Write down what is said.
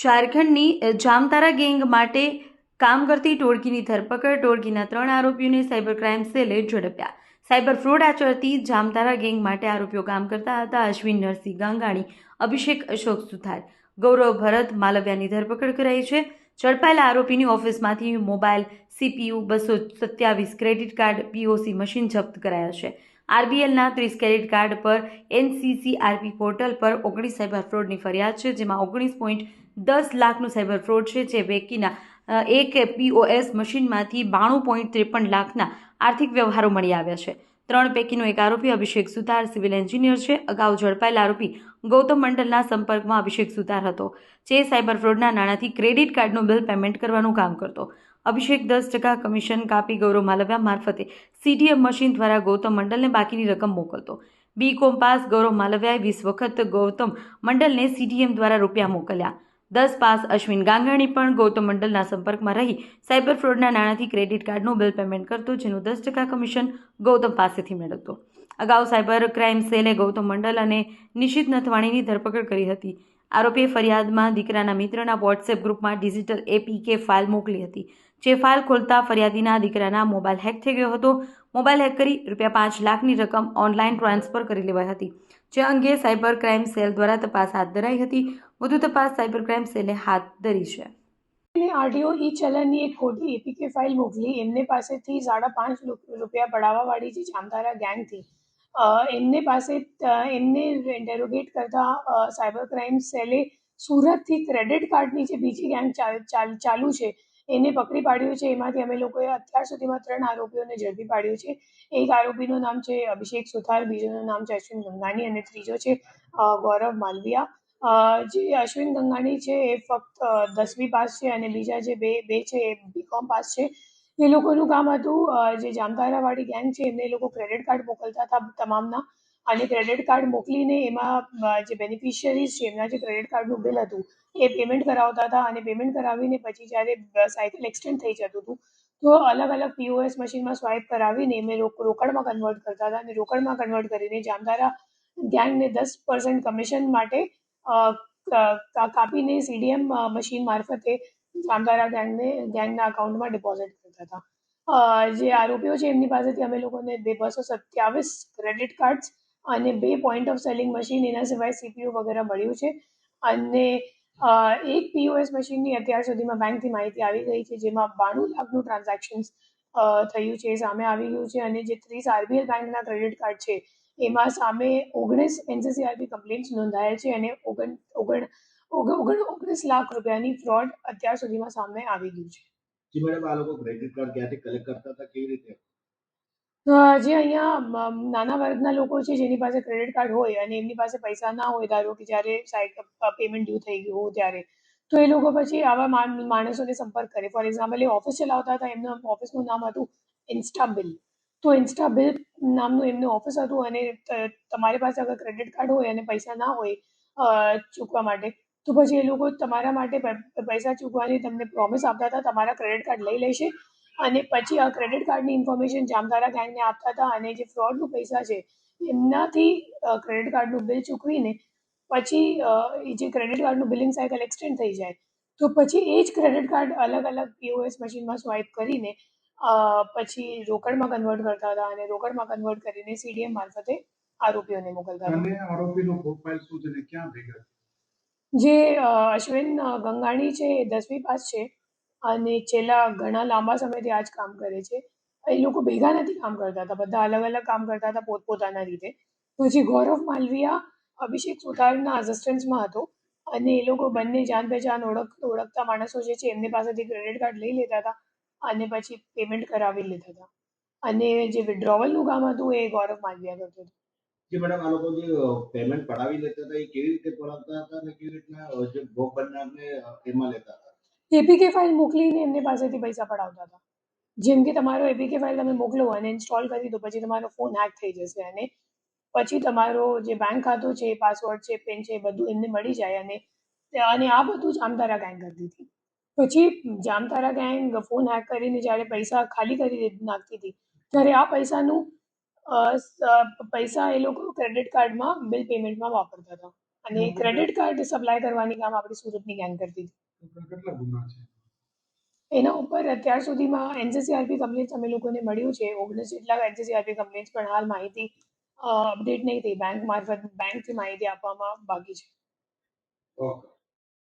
ઝારખંડની Jamtara gang માટે કામ કરતી ટોળકીની ધરપકડ. ટોળકીના ત્રણ આરોપીઓને સાયબર ક્રાઇમ સેલે ઝડપ્યા. સાયબર ફ્રોડ આચરતી જામતારા ગેંગ માટે આરોપીઓ કામ કરતા હતા. અશ્વિન નરસિંહ ગાંગાણી, અભિષેક અશોક સુથાર, ગૌરવ ભરત માલવ્યાની ધરપકડ કરાઈ છે. ઝડપાયેલા આરોપીની ઓફિસમાંથી મોબાઈલ, સીપીયુ, બસો સત્યાવીસ ક્રેડિટ કાર્ડ, પીઓસી મશીન જપ્ત કરાયા છે. આરબીએલના ત્રીસ ક્રેડિટ કાર્ડ પર એનસીસીઆરપી પોર્ટલ પર ઓગણીસ સાયબર ફ્રોડની ફરિયાદ છે, જેમાં ઓગણીસ પોઈન્ટ દસ લાખનું સાયબર ફ્રોડ છે, જે પૈકીના એક પીઓએસ મશીનમાંથી બાણું પોઈન્ટ ત્રેપન લાખના આર્થિક વ્યવહારો મળી આવ્યા છે. ત્રણ પૈકીનો એક આરોપી અભિષેક સુતાર સિવિલ એન્જિનિયર છે. અગાઉ ઝડપાયેલા આરોપી ગૌતમ મંડલના સંપર્કમાં અભિષેક સુતાર હતો, જે સાયબર ફ્રોડના નાણાંથી ક્રેડિટ કાર્ડનું બિલ પેમેન્ટ કરવાનું કામ કરતો. અભિષેક દસ ટકા કમિશન કાપી ગૌરવ માલવ્યા મારફતે સીટીએમ મશીન દ્વારા ગૌતમ મંડલને બાકીની રકમ મોકલતો. બી કોમ પાસ ગૌરવ માલવ્યાએ વીસ વખત ગૌતમ મંડલને સીટીએમ દ્વારા રૂપિયા મોકલ્યા. દસ પાસ અશ્વિન ગાંગણી પણ ગૌતમ મંડલના સંપર્કમાં રહી સાયબર ફ્રોડના નાણાંથી ક્રેડિટ કાર્ડનું બિલ પેમેન્ટ કરતો, જેનું દસ ટકા કમિશન ગૌતમ પાસેથી મેળવતો. અગાઉ સાયબર ક્રાઇમ સેલે ગૌતમ મંડલ અને નિશિત નથવાણીની ધરપકડ કરી હતી. આરોપીએ ફરિયાદમાં દીકરાના મિત્રના વોટ્સએપ ગ્રુપમાં ડિજિટલ એપીકે ફાઇલ મોકલી હતી. જે ફાઇલ ખોલતા ફરિયાદીના દીકરાના મોબાઈલ હેક થઈ ગયો હતો. મોબાઈલ હેક કરી રૂપિયા પાંચ લાખની રકમ ઓનલાઈન ટ્રાન્સફર કરી લેવાઈ હતી, જે અંગે સાયબર ક્રાઇમ સેલ દ્વારા તપાસ હાથ ધરાઈ હતી. વધુ તપાસ સાયબર ક્રાઇમ સેલે હાથ ધરી છે. અને આરટીઓ ઈ ચલણની એક ખોટી એપીકે ફાઇલ મોકલી. એમને પાસેથી સાડા પાંચ રૂપિયા પડાવવાવાળી જે જામતારા ગેંગથી એમને પાસે એમને ઇન્ટેરોગેટ કરતા સાયબર ક્રાઇમ સેલે સુરતથી ક્રેડિટ કાર્ડની જે બીજી ગેંગ ચાલુ છે એને પકડી પાડ્યું છે. એમાંથી અમે લોકોએ અત્યાર સુધીમાં ત્રણ આરોપીઓને ઝડપી પાડ્યું છે. એક આરોપીનું નામ છે અભિષેક સુથાર, બીજુંનું નામ છે અશ્વિન ગંગાની અને ત્રીજો છે ગૌરવ માલવિયા. જે અશ્વિન ગંગાણી છે એ ફક્ત દસમી પાસ છે અને બીજા જે બે બે છે એ બીકોમ પાસ છે. એ લોકોનું કામ હતું જે જામતારાવાળી ગેંગ છે એમને એ લોકો ક્રેડિટ કાર્ડ મોકલતા હતા તમામના. અને ક્રેડિટ કાર્ડ મોકલીને એમાં જે બેનિફિશિયરીઝ છે, એમના જે ક્રેડિટ કાર્ડનું બિલ હતું, એ પેમેન્ટ કરાવતા હતા અને પેમેન્ટ કરાવીને પછી જ્યારે સાયકલ એક્સટેન્ડ થઈ જતું હતું, તો અલગ અલગ પીઓએસ મશીનમાં સ્વાઇપ કરાવીને એમને રોકડમાં કન્વર્ટ કરતા હતા અને રોકડમાં કન્વર્ટ કરીને જામતારા ગેંગને દસ પર્સન્ટ કમિશન માટે કાપીને સીડીએમ મશીન મારફતે જામતારા ગેંગને ગેંગના અકાઉન્ટમાં ડિપોઝિટ કરતા હતા. જે આરોપીઓ છે, એમની પાસેથી અમે લોકોને બે બસો સત્યાવીસ ક્રેડિટ કાર્ડ્સ અને બે પોઈન્ટ ઓફ સેલિંગ મશીન એના સિવાય સીપીયુ વગેરે મળ્યું છે. અને એક પીઓએસ મશીનની અત્યાર સુધીમાં બેંકથી માહિતી આવી ગઈ છે, જેમાં બાણું લાખનું ટ્રાન્ઝેક્શન્સ થયું છે સામે આવી ગયું છે. અને જે ત્રીસ આરબીએલ બેંકના ક્રેડિટ કાર્ડ છે, એમાં સામે ઓગણીસ એનસીસીઆરબી કમ્પ્લેન્ટ્સ નોંધાયા છે અને ઓગણ ઓગણ ઓગણ ઓગણ, ઓગણીસ લાખ રૂપિયાની ફ્રોડ અત્યાર સુધીમાં સામે આવી ગયું છે. જી મેડમ આ લોકો ક્રેડિટ કાર્ડ ક્યાંથી કલેક્ટ કરતા હતા? કેવી રીતે? જે અહીંયા નાના વર્ગના લોકો છે, જેની પાસે ક્રેડિટ કાર્ડ હોય અને એમની પાસે પૈસા ના હોય, ધારો કે જ્યારે પેમેન્ટ ડ્યુ થઈ ગયું હોય ત્યારે, તો એ લોકો પછી આવા માણસોને સંપર્ક કરે. ફોર એક્ઝામ્પલ એ ઓફિસ ચલાવતા હતા, એમના ઓફિસનું નામ હતું ઇન્સ્ટાબિલ તો ઇન્સ્ટાબિલ નામનું એમનું ઓફિસ હતું અને તમારી પાસે અગર ક્રેડિટ કાર્ડ હોય અને પૈસા ના હોય ચૂકવા માટે, તો પછી એ લોકો તમારા માટે પૈસા ચૂકવાની તમને પ્રોમિસ આપતા હતા, તમારા ક્રેડિટ કાર્ડ લઈ લેશે અને પછી આ ક્રેડિટ કાર્ડની ઇન્ફોર્મેશન જામતારા ગેંગને આપતા હતા અને જે ફ્રોડનું પૈસા છે એમનાથી ક્રેડિટ કાર્ડનું બિલ ચૂકવીને પછી જે ક્રેડિટ કાર્ડનું બિલિંગ સાયકલ એક્સટેન્ડ થઈ જાય. તો પછી એ જ ક્રેડિટ કાર્ડ અલગ અલગ પીઓએસ મશીનમાં સ્વાઇપ કરીને પછી રોકડમાં કન્વર્ટ કરતા હતા અને રોકડમાં કન્વર્ટ કરીને સીડીએમ મારફતે આરોપીઓને મોકલતા હતા. આરોપીનો પ્રોફાઇલ શું છે ક્યાં ભેગા? જે અશ્વિન ગંગાણી છે એ દસમી પાસ છે. અને છેલ્લા ઘણા લાંબા સમયથી આ જ કામ કરે છે. એ લોકો ભેગા નથી કામ કરતા હતા. બધા અલગ અલગ કામ કરતા હતા પોતપોતાના રીતે. પછી ગૌરવ માલવિયા અભિષેક સુતારના અસિસ્ટન્સમાં હતો અને એ લોકો બંને જાન પહેચાન ઓળખ, ઓળખતા માણસો જે છે એમની પાસેથી ક્રેડિટ કાર્ડ લઈ લેતા હતા અને પછી પેમેન્ટ કરાવી લેતા હતા. અને જે વિડ્રોવલનું કામ હતું એ ગૌરવ માલવિયા કરતો હતો. જે મેડમ આ લોકો જે પેમેન્ટ પડાવી લેતા હતા, એ કેવી રીતે પડાવતા હતા અને કેવી રીતના જે ભોગ બનનારને એમાં લેતા હતા? એપીકે ફાઇલ મોકલીને એમની પાસેથી પૈસા પડાવતા હતા. જેમ કે તમારો એપીકે ફાઇલ તમે મોકલો અને ઇન્સ્ટોલ કરી દો પછી તમારો ફોન હેક થઈ જશે અને પછી તમારો જે બેંક ખાતું છે પાસવર્ડ છે પિન છે બધું એમને મળી જાય અને અને આ બધું જામતારા ગેંગ કરતી હતી પછી જામતારા ગેંગ ફોન હેક કરીને જ્યારે પૈસા ખાલી કરી નાખતી હતી ત્યારે આ પૈસાનું પૈસા એ લોકો ક્રેડિટ કાર્ડમાં બિલ પેમેન્ટમાં વાપરતા હતા. અને ક્રેડિટ કાર્ડ સપ્લાય કરવાની કામ આપણી સુરતની ગેંગ કરતી હતી. કેટલા ગુના છે? એના ઉપર અત્યાર સુધીમાં એનસીસીઆરપી કમ્પ્લેન્ટ અમે લોકોને મળ્યું છે. ઓગણીસ જેટલા એનસીસીઆરપી કમ્પ્લેન્ટ્સ પણ હાલ માહિતી અપડેટ નહીં થઈ. બેંક મારફત બેંકથી માહિતી આપવામાં બાકી છે. ઓકે.